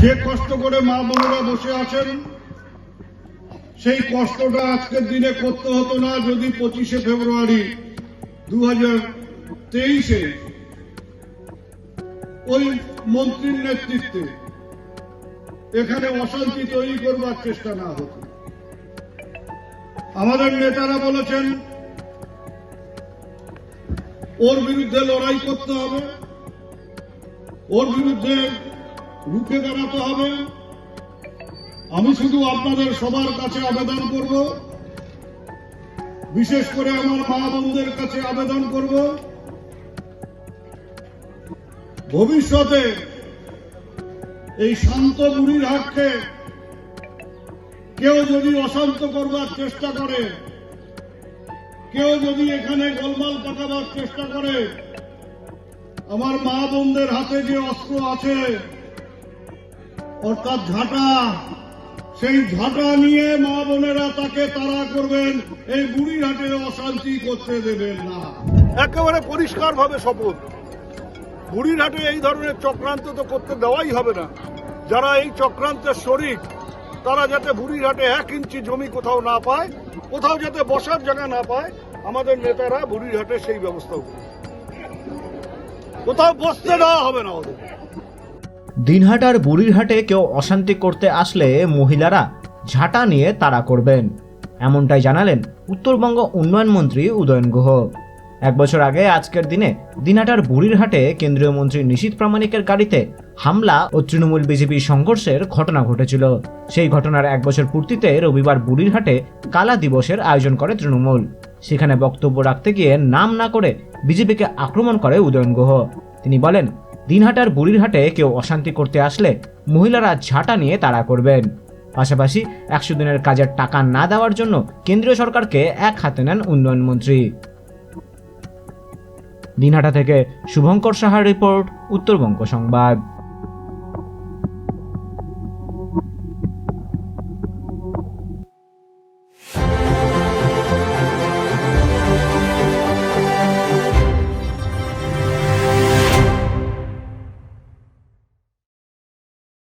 যে কষ্ট করে মা বোনেরা বসে আছেন, সেই কষ্টটা আজকের দিনে করতে হতো না যদি পঁচিশে ফেব্রুয়ারি দু হাজার তেইশে ওই মন্ত্রীর নেতৃত্বে এখানে অশান্তি তৈরি করবার চেষ্টা না হতো। আমাদের নেতারা বলেছেন, ওর বিরুদ্ধে লড়াই করতে হবে, ওর বিরুদ্ধে রুখে দাঁড়াতে হবে। আমি শুধু আপনাদের সবার কাছে আবেদন করব। বিশেষ করে আমার মা বোনদের কাছে আবেদন করব। ভবিষ্যতে এই শান্ত বুড়ির হাটকে কেউ যদি অশান্ত করবার চেষ্টা করে, কেউ যদি এখানে গোলমাল পাকাবার চেষ্টা করে, আমার মা বোনদের হাতে যে অস্ত্র আছে অর্থাৎ ঝাঁটা। সেই ঝাঁটা নিয়ে মা বোনেরা তাকে তাড়া করবেন, এই বুড়িরহাটে অশান্তি করতে দেবেন না। একেবারে পরিষ্কার ভাবে শপথ। বুড়িরহাটে এই ধরনের চক্রান্ত তো করতে দেওয়াই হবে না। যারা এই চক্রান্তের শরিক, তারা যাতে বুড়িরহাটে এক ইঞ্চি জমি কোথাও না পায়, কোথাও যাতে বসার জায়গা না পায়, আমাদের নেতারা বুড়িরহাটে সেই ব্যবস্থা করবে। কোথাও বসতে দেওয়া হবে না ওদের। দিনহাটার বুড়িরহাটে কেউ অশান্তি করতে আসলে মহিলারা ঝাঁটা নিয়ে তাড়া করবেন। এমনটাই জানালেন উত্তরবঙ্গ উন্নয়ন মন্ত্রী উদয়ন গুহ। এক বছর আগে আজকের দিনে দিনহাটার বুড়িরহাটে কেন্দ্রীয় মন্ত্রী নিশীত প্রামাণিকের গাড়িতে হামলা ও তৃণমূল বিজেপি সংঘর্ষের ঘটনা ঘটেছিল। সেই ঘটনার এক বছর পূর্তিতে রবিবার বুড়িরহাটে কালা দিবসের আয়োজন করে তৃণমূল। সেখানে বক্তব্য রাখতে গিয়ে নাম না করে বিজেপিকে আক্রমণ করে উদয়ন গুহ। তিনি বলেন দিনহাটার বুড়িরহাটে কেউ অশান্তি করতে আসলে মহিলারা ঝাঁটা নিয়ে তাড়া করবেন। পাশাপাশি একশো দিনের কাজের টাকা না দেওয়ার জন্য কেন্দ্রীয় সরকারকে এক হাতে নেন উন্নয়নমন্ত্রী দিনহাটা থেকে শুভঙ্কর সাহার রিপোর্ট, উত্তরবঙ্গ সংবাদ।